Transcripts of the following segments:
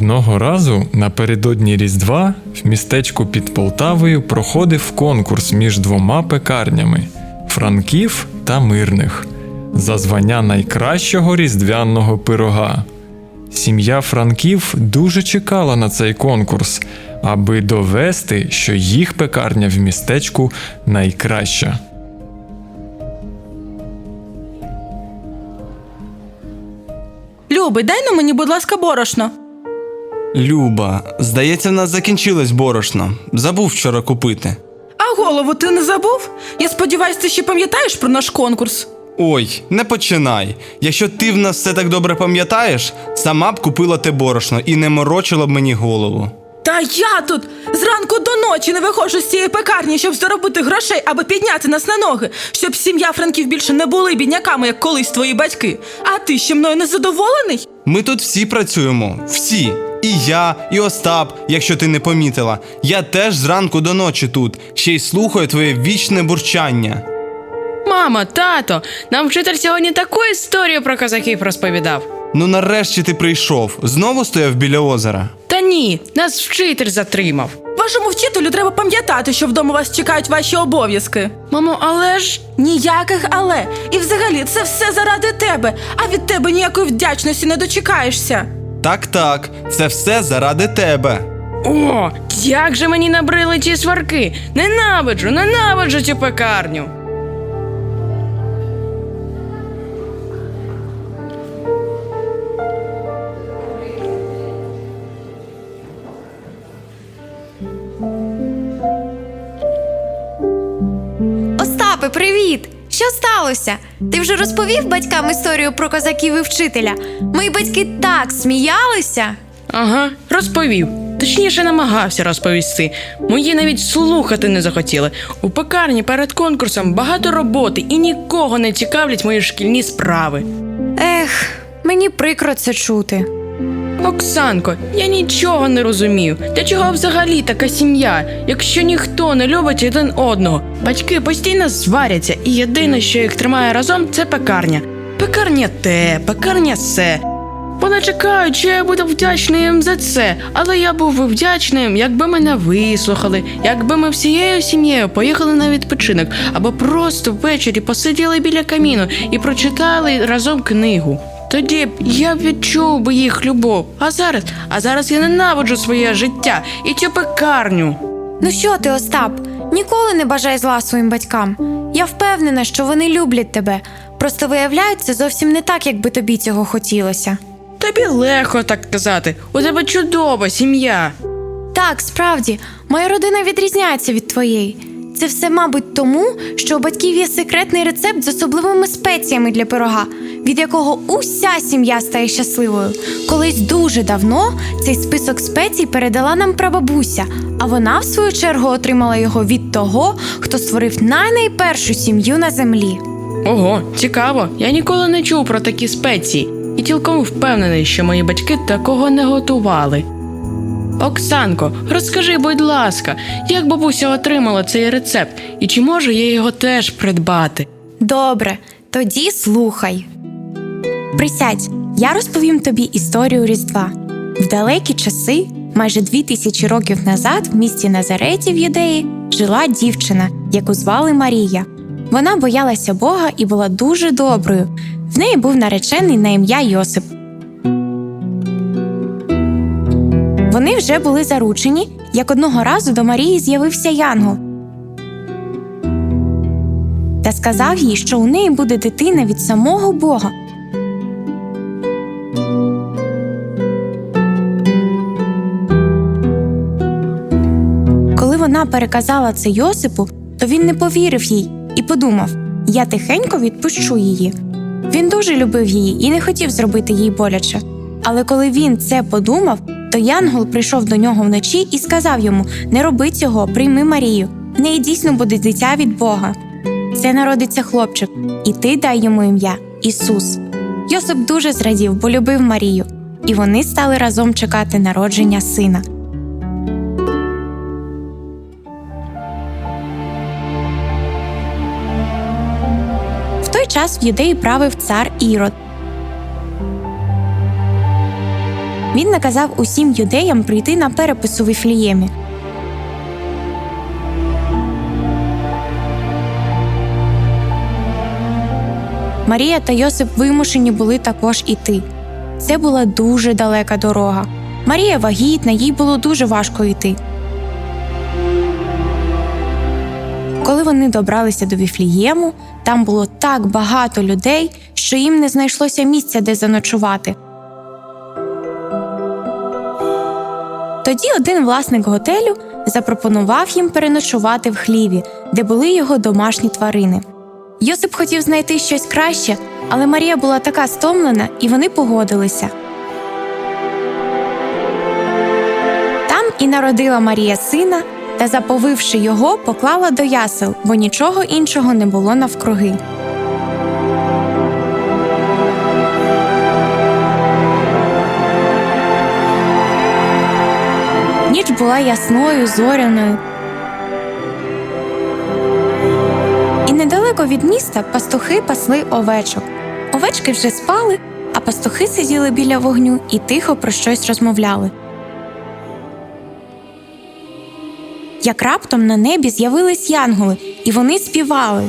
Одного разу напередодні Різдва в містечку під Полтавою проходив конкурс між двома пекарнями Франків та Мирних за звання найкращого різдвяного пирога. Сім'я Франків дуже чекала на цей конкурс, аби довести, що їх пекарня в містечку найкраща. Любий, дай на мені, будь ласка, борошно. Люба, здається, в нас закінчилось борошно. Забув вчора купити. А голову ти не забув? Я сподіваюся, ти ще пам'ятаєш про наш конкурс. Ой, не починай. Якщо ти в нас все так добре пам'ятаєш, сама б купила те борошно і не морочила б мені голову. Та я тут зранку до ночі не виходжу з цієї пекарні, щоб заробити грошей, аби підняти нас на ноги, щоб сім'я Франків більше не були бідняками, як колись твої батьки. А ти ще мною не задоволений? Ми тут всі працюємо, всі. І я, і Остап, якщо ти не помітила. Я теж зранку до ночі тут, ще й слухаю твоє вічне бурчання. Мама, тато, нам вчитель сьогодні таку історію про козаків розповідав. Ну нарешті ти прийшов, знову стояв біля озера. Та ні, нас вчитель затримав. Вашому вчителю треба пам'ятати, що вдома вас чекають ваші обов'язки. Мамо, але ж. Ніяких але. І взагалі це все заради тебе, а від тебе ніякої вдячності не дочекаєшся. Так, так, це все заради тебе. О, як же мені набрили ті сварки! Ненавиджу, ненавиджу цю пекарню. Сталося? Ти вже розповів батькам історію про козаків і вчителя? Мої батьки так сміялися. Ага, розповів. Точніше, намагався розповісти. Мої навіть слухати не захотіли. У пекарні перед конкурсом багато роботи і нікого не цікавлять мої шкільні справи. Ех, мені прикро це чути. Оксанко, я нічого не розумію. Для чого взагалі така сім'я, якщо ніхто не любить один одного? Батьки постійно сваряться, і єдине, що їх тримає разом, це пекарня. Пекарня те, пекарня се. Вони чекають, що я буду вдячний їм за це, але я був би вдячним, якби мене вислухали, якби ми всією сім'єю поїхали на відпочинок, або просто ввечері посиділи біля каміну і прочитали разом книгу. Тоді б я відчув би їх любов. А зараз, а зараз я ненавиджу своє життя і цю пекарню. Ну що ти, Остап? Ніколи не бажай зла своїм батькам. Я впевнена, що вони люблять тебе. Просто виявляють це зовсім не так, як би тобі цього хотілося. Тобі легко так казати. У тебе чудова сім'я. Так, справді, моя родина відрізняється від твоєї. Це все, мабуть, тому, що у батьків є секретний рецепт з особливими спеціями для пирога, від якого уся сім'я стає щасливою. Колись дуже давно цей список спецій передала нам прабабуся, а вона, в свою чергу, отримала його від того, хто створив най-найпершу сім'ю на землі. Ого, цікаво. Я ніколи не чув про такі спеції і цілком впевнений, що мої батьки такого не готували. Оксанко, розкажи, будь ласка, як бабуся отримала цей рецепт і чи можу я його теж придбати? Добре, тоді слухай. Присядь, я розповім тобі історію Різдва. В далекі часи, майже дві тисячі років назад, в місті Назареті в Юдеї жила дівчина, яку звали Марія. Вона боялася Бога і була дуже доброю. В неї був наречений на ім'я Йосип. Вони вже були заручені, як одного разу до Марії з'явився Янгол та сказав їй, що у неї буде дитина від самого Бога. Коли вона переказала це Йосипу, то він не повірив їй і подумав: я тихенько відпущу її. Він дуже любив її і не хотів зробити їй боляче. Але коли він це подумав, то Янгол прийшов до нього вночі і сказав йому: Не роби цього, прийми Марію. В неї дійсно буде дитя від Бога. Це народиться хлопчик, і ти дай йому ім'я Ісус. Йосип дуже зрадів, бо любив Марію, і вони стали разом чекати народження сина. В той час в юдеї правив цар Ірод. Він наказав усім юдеям прийти на перепис у Віфліємі. Марія та Йосип вимушені були також іти. Це була дуже далека дорога. Марія вагітна, їй було дуже важко йти. Коли вони добралися до Віфлієму, там було так багато людей, що їм не знайшлося місця, де заночувати. Тоді один власник готелю запропонував їм переночувати в хліві, де були його домашні тварини. Йосип хотів знайти щось краще, але Марія була така стомлена, і вони погодилися. Там і народила Марія сина та, заповивши його, поклала до ясел, бо нічого іншого не було навкруги. Ніч була ясною, зоряною. І недалеко від міста пастухи пасли овечок. Овечки вже спали, а пастухи сиділи біля вогню і тихо про щось розмовляли. Як раптом на небі з'явились янголи, і вони співали.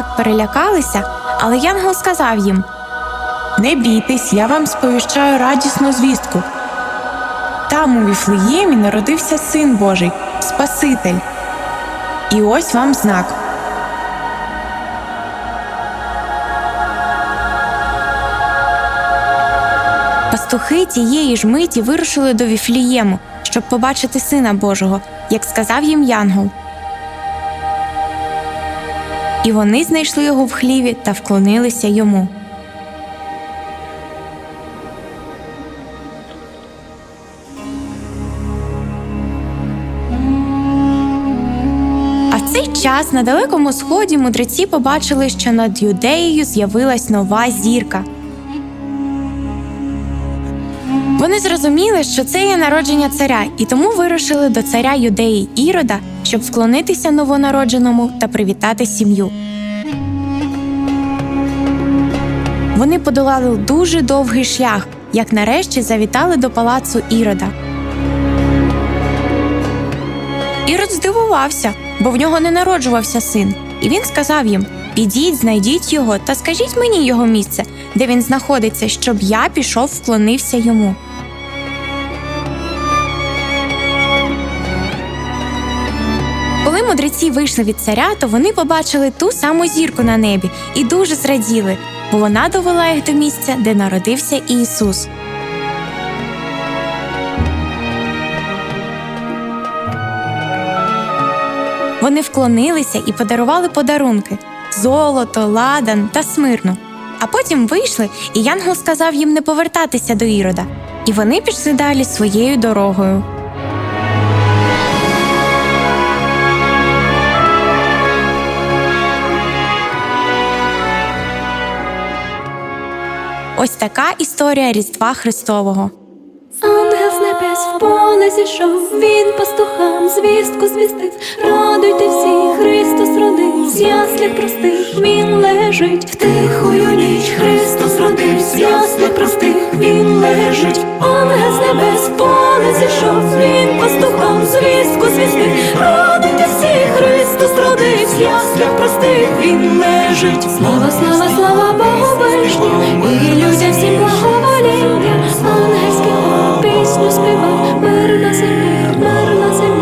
Так перелякалися, але янгол сказав їм: Не бійтесь, я вам сповіщаю радісну звістку. Там у Віфлеємі народився син Божий, Спаситель. І ось вам знак. Пастухи тієї ж миті вирушили до Віфлієму, щоб побачити сина Божого, як сказав їм Янгол. І вони знайшли його в хліві та вклонилися йому. А в цей час на далекому сході мудреці побачили, що над юдеєю з'явилась нова зірка. Вони зрозуміли, що це є народження царя, і тому вирушили до царя юдеї Ірода, щоб вклонитися новонародженому та привітати сім'ю. Вони подолали дуже довгий шлях, як нарешті завітали до палацу Ірода. Ірод здивувався, бо в нього не народжувався син, і він сказав їм: Підіть, знайдіть його та скажіть мені його місце, де він знаходиться, щоб я пішов вклонився йому. Мудреці вийшли від царя, то вони побачили ту саму зірку на небі і дуже зраділи, бо вона довела їх до місця, де народився Ісус. Вони вклонилися і подарували подарунки золото, ладан та смирну. А потім вийшли, і Янгол сказав їм не повертатися до Ірода. І вони пішли далі своєю дорогою. Ось така історія Різдва Христового. Ангел з небес в поле зійшов, він пастухам звістку звістив. Радуйте всі, Христос родив, з простих він лежить, в тихую ніч Христос родив, з яслях простих він лежить. Ангел з небес в поле зійшов, він пастухам звістку звістив. Радуйте всі, Христос родив, з простих він лежить. Слава, слава, слава Богу і людям всім благовоління, ангельський пісню співав, мир на землі, мир на землі.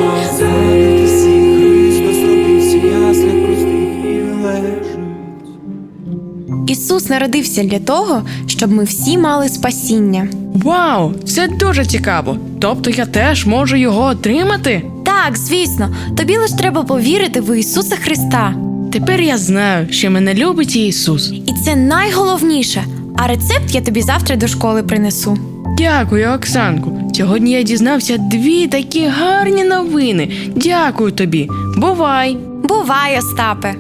Ісус народився для того, щоб ми всі мали спасіння. Вау, це дуже цікаво. Тобто я теж можу його отримати? Так, звісно, тобі лише треба повірити в Ісуса Христа. Тепер я знаю, що мене любить Ісус. Це найголовніше. А рецепт я тобі завтра до школи принесу. Дякую, Оксанку. Сьогодні я дізнався дві такі гарні новини. Дякую тобі. Бувай! Бувай, Остапе!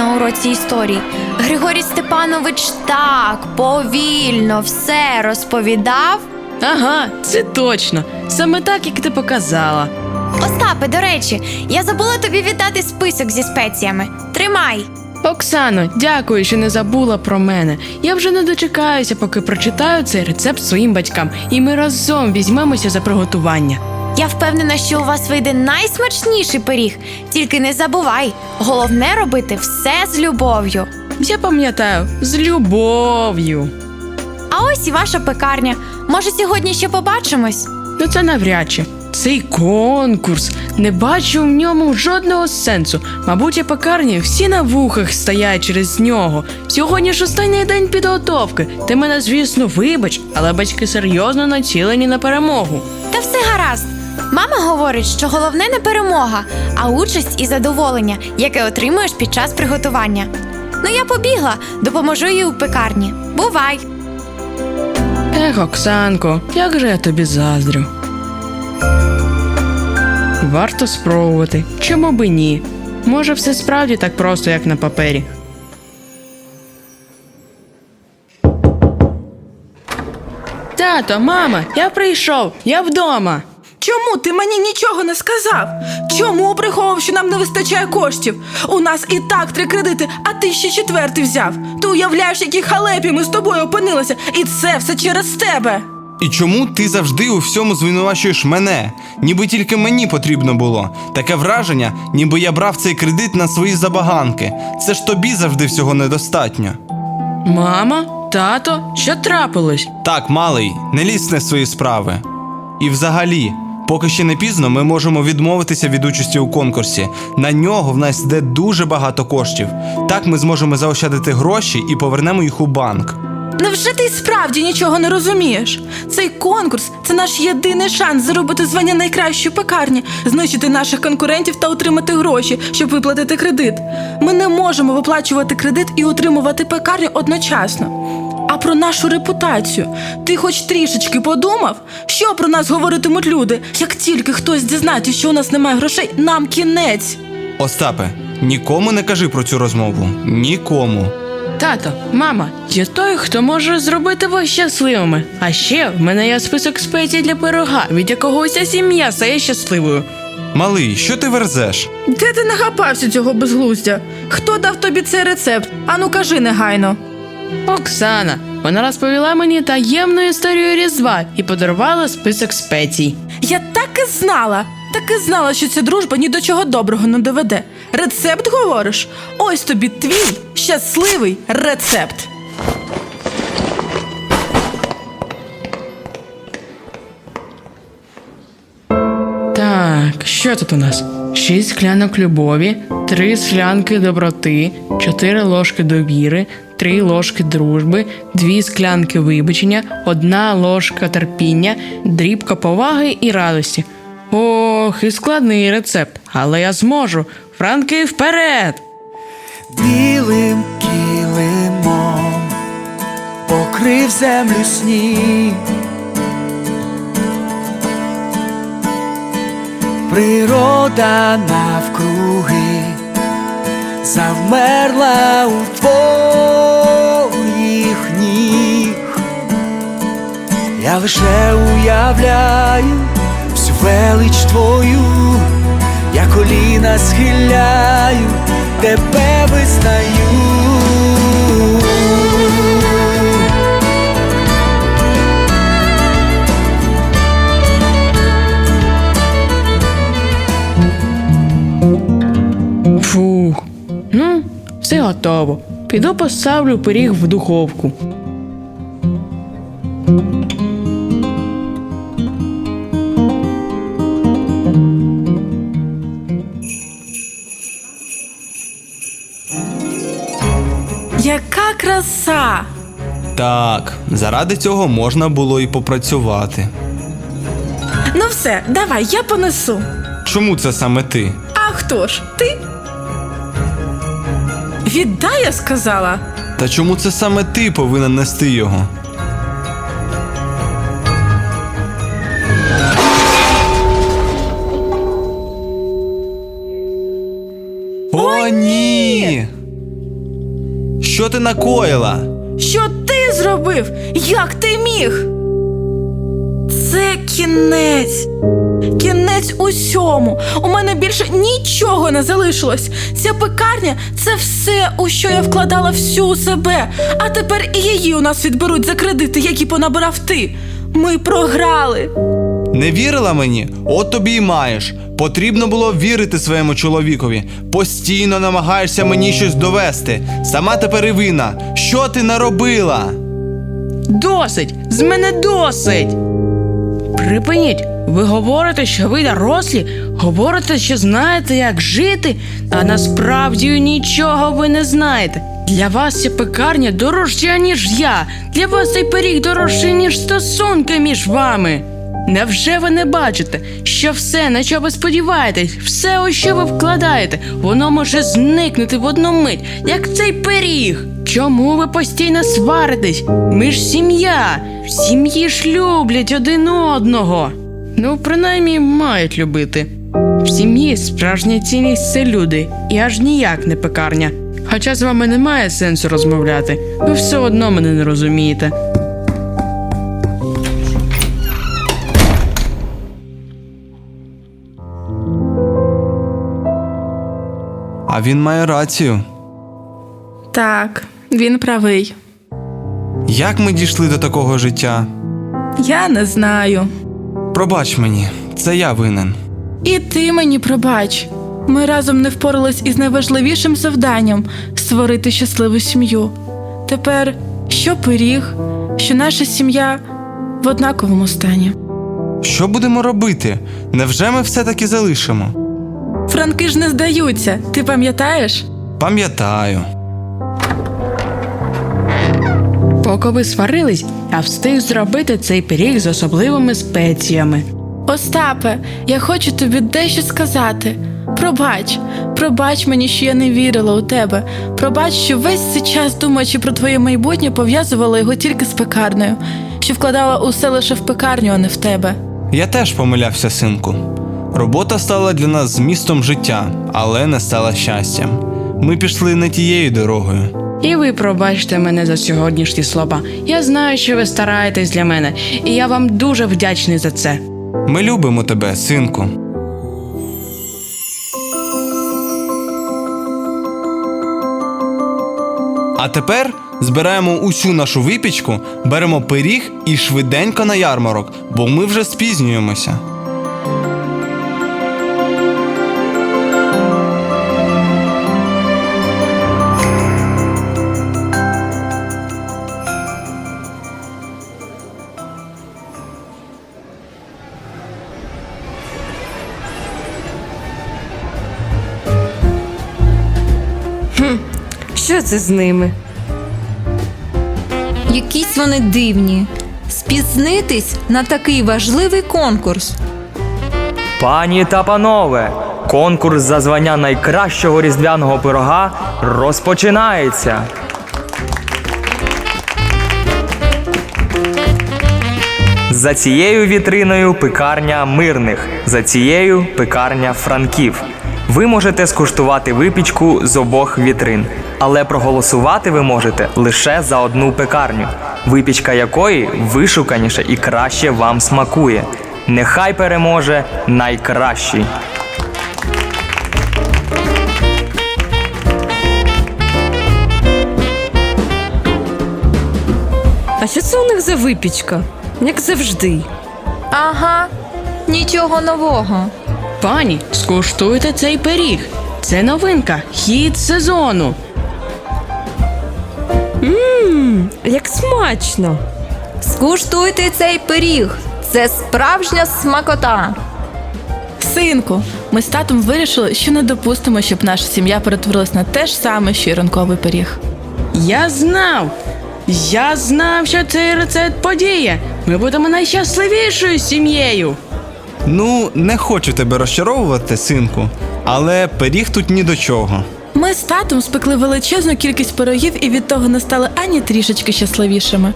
На уроці історії. Григорій Степанович так повільно все розповідав. Ага, це точно. Саме так, як ти показала. Остапе, до речі, я забула тобі віддати список зі спеціями. Тримай. Оксано, дякую, що не забула про мене. Я вже не дочекаюся, поки прочитаю цей рецепт своїм батькам, і ми разом візьмемося за приготування. Я впевнена, що у вас вийде найсмачніший пиріг. Тільки не забувай, головне робити все з любов'ю. Я пам'ятаю, з любов'ю. А ось і ваша пекарня. Може, сьогодні ще побачимось? Ну це навряд чи. Цей конкурс не бачу в ньому жодного сенсу. Мабуть, і пекарні всі на вухах стоять через нього. Сьогодні ж останній день підготовки. Ти мене, звісно, вибач, але батьки серйозно націлені на перемогу. Та все гаразд. Мама говорить, що головне не перемога, а участь і задоволення, яке отримуєш під час приготування. Ну я побігла, допоможу їй у пекарні. Бувай! Ех, Оксанко, як же я тобі заздрю. Варто спробувати, чому би ні? Може, все справді так просто, як на папері. Тато, мама, я прийшов, я вдома. Чому ти мені нічого не сказав? Чому приховував, що нам не вистачає коштів? У нас і так три кредити, а ти ще четвертий взяв. Ти уявляєш, які халепі ми з тобою опинилися, і це все через тебе. І чому ти завжди у всьому звинувачуєш мене? Ніби тільки мені потрібно було. Таке враження, ніби я брав цей кредит на свої забаганки. Це ж тобі завжди всього недостатньо. Мама, тато, що трапилось? Так, малий, не лізь не свої справи. І взагалі, поки ще не пізно, ми можемо відмовитися від участі у конкурсі. На нього в нас йде дуже багато коштів. Так ми зможемо заощадити гроші і повернемо їх у банк. Невже ти справді нічого не розумієш? Цей конкурс це наш єдиний шанс заробити звання найкращої пекарні, знищити наших конкурентів та отримати гроші, щоб виплатити кредит. Ми не можемо виплачувати кредит і утримувати пекарню одночасно. А про нашу репутацію ти хоч трішечки подумав, що про нас говоритимуть люди? Як тільки хтось дізнається, що у нас немає грошей, нам кінець. Остапе, нікому не кажи про цю розмову. Нікому. Тато, мама, я той, хто може зробити вас щасливими. А ще в мене є список спецій для пирога, від якого вся сім'я стає щасливою. Малий, що ти верзеш? Де ти нагапався цього безглуздя? Хто дав тобі цей рецепт? Ану кажи негайно. Оксана. Вона розповіла мені таємну історію Різдва і подарувала список спецій. Я так і знала, так і знала, що ця дружба ні до чого доброго не доведе. Рецепт говориш? Ось тобі твій щасливий рецепт. Так, що тут у нас? Шість склянок любові, три склянки доброти, чотири ложки довіри, три ложки дружби, дві склянки вибачення, одна ложка терпіння, дрібка поваги і радості. Ох, і складний рецепт, але я зможу. Франки вперед! білим килимом покрив землю сніг. Природа навкруги завмерла у твоїх Я лише уявляю всю велич твою, я коліна схиляю, тебе визнаю. Фух. Ну, все готово. Піду поставлю пиріг в духовку. Так, заради цього можна було і попрацювати. Ну все, давай, я понесу. Чому це саме ти? А хто ж? Ти? Віддай, я сказала. Та чому це саме ти повинен нести його? О, ні! що ти накоїла? Що ти зробив? Як ти міг? Це кінець. Кінець усьому. У мене більше нічого не залишилось. Ця пекарня це все, у що я вкладала всю себе. А тепер і її у нас відберуть за кредити, які понабирав ти. Ми програли. Не вірила мені? От тобі й маєш. Потрібно було вірити своєму чоловікові. Постійно намагаєшся мені щось довести. Сама тепер і винна. Що ти наробила? Досить! З мене досить! Припиніть! Ви говорите, що ви дорослі, говорите, що знаєте, як жити, а насправді нічого ви не знаєте. Для вас ця пекарня дорожча, ніж я. Для вас цей пиріг дорожчий, ніж стосунки між вами. Невже ви не бачите, що все, на що ви сподіваєтесь, все, у що ви вкладаєте, воно може зникнути в одну мить, як цей пиріг? Чому ви постійно сваритесь? Ми ж сім'я. В сім'ї ж люблять один одного. Ну, принаймні, мають любити. В сім'ї справжня цінність це люди, і аж ніяк не пекарня. Хоча з вами немає сенсу розмовляти, ви все одно мене не розумієте. А він має рацію. Так, він правий. Як ми дійшли до такого життя? Я не знаю. Пробач мені, це я винен. І ти мені пробач. Ми разом не впорались із найважливішим завданням створити щасливу сім'ю. Тепер що пиріг, що наша сім'я в однаковому стані. Що будемо робити? Невже ми все таки залишимо? Франки ж не здаються, ти пам'ятаєш? Пам'ятаю. Поки ви сварились, я встиг зробити цей пиріг з особливими спеціями. Остапе, я хочу тобі дещо сказати. Пробач, пробач мені, що я не вірила у тебе. Пробач, що весь цей час, думаючи про твоє майбутнє, пов'язувала його тільки з пекарнею, що вкладала усе лише в пекарню, а не в тебе. Я теж помилявся, синку. Робота стала для нас змістом життя, але не стала щастям. Ми пішли не тією дорогою. І ви пробачте мене за сьогоднішні слова. Я знаю, що ви стараєтесь для мене, і я вам дуже вдячний за це. Ми любимо тебе, синку. А тепер збираємо усю нашу випічку, беремо пиріг і швиденько на ярмарок, бо ми вже спізнюємося. Це з ними? Якісь вони дивні. Спізнитись на такий важливий конкурс. Пані та панове, конкурс за звання найкращого різдвяного пирога розпочинається. За цією вітриною пекарня мирних, за цією пекарня франків. Ви можете скуштувати випічку з обох вітрин, але проголосувати ви можете лише за одну пекарню, випічка якої вишуканіше і краще вам смакує. Нехай переможе найкращий. А що це у них за випічка? Як завжди. Ага, нічого нового. Пані, скуштуйте цей пиріг. Це новинка, хід сезону. Як смачно. Скуштуйте цей пиріг. Це справжня смакота. Синку, ми з татом вирішили, що не допустимо, щоб наша сім'я перетворилась на те ж саме, що й ранковий пиріг. Я знав! Я знав, що цей рецепт подіє. Ми будемо найщасливішою сім'єю. Ну, не хочу тебе розчаровувати, синку, але пиріг тут ні до чого. Ми з татом спекли величезну кількість пирогів і від того не стали ані трішечки щасливішими.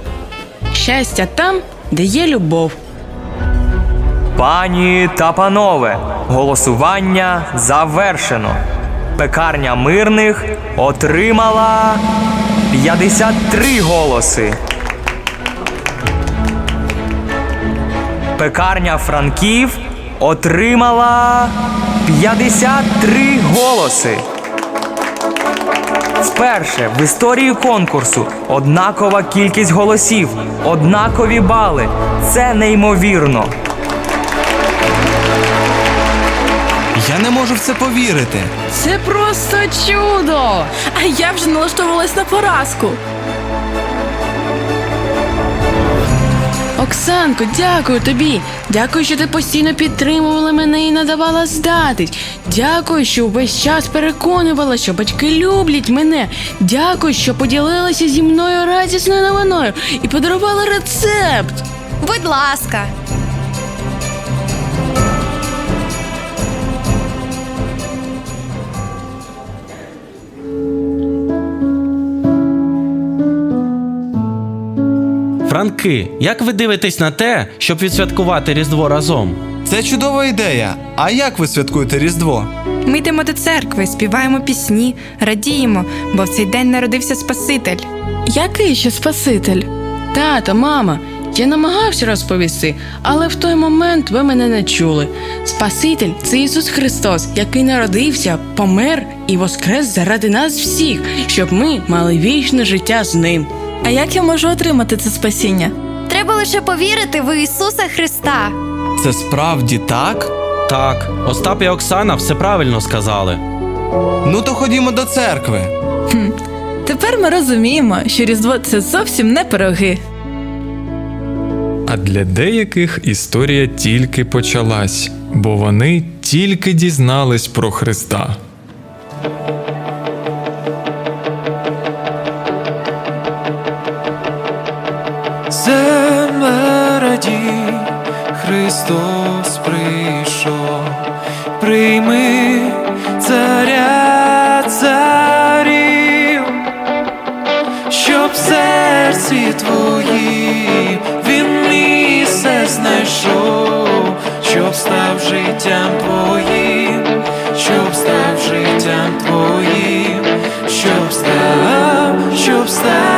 Щастя там, де є любов. Пані та панове, голосування завершено. Пекарня мирних отримала 53 голоси. Пекарня Франків отримала 53 голоси. Вперше в історії конкурсу однакова кількість голосів, однакові бали. Це неймовірно. Я не можу в це повірити. Це просто чудо! А я вже налаштовувалась на поразку. Оксанко, дякую тобі. Дякую, що ти постійно підтримувала мене і надавала здатись. Дякую, що увесь час переконувала, що батьки люблять мене. Дякую, що поділилася зі мною радісною новиною і подарувала рецепт. Будь ласка. Франки, як ви дивитесь на те, щоб відсвяткувати Різдво разом? Це чудова ідея. А як ви святкуєте Різдво? Ми йдемо до церкви, співаємо пісні, радіємо, бо в цей день народився Спаситель. Який ще спаситель? Тато, мама, я намагався розповісти, але в той момент ви мене не чули. Спаситель це Ісус Христос, який народився, помер і воскрес заради нас всіх, щоб ми мали вічне життя з ним. А як я можу отримати це спасіння? Треба лише повірити в Ісуса Христа. Це справді так? Так, Остап і Оксана все правильно сказали. Ну то ходімо до церкви. Тепер ми розуміємо, що Різдво це зовсім не пироги. А для деяких історія тільки почалась, бо вони тільки дізнались про Христа. Христос прийшов, прийми царя царів, щоб в серці твоїм він місце знайшов, щоб став життям твоїм, щоб став життям твоїм, щоб став, щоб став.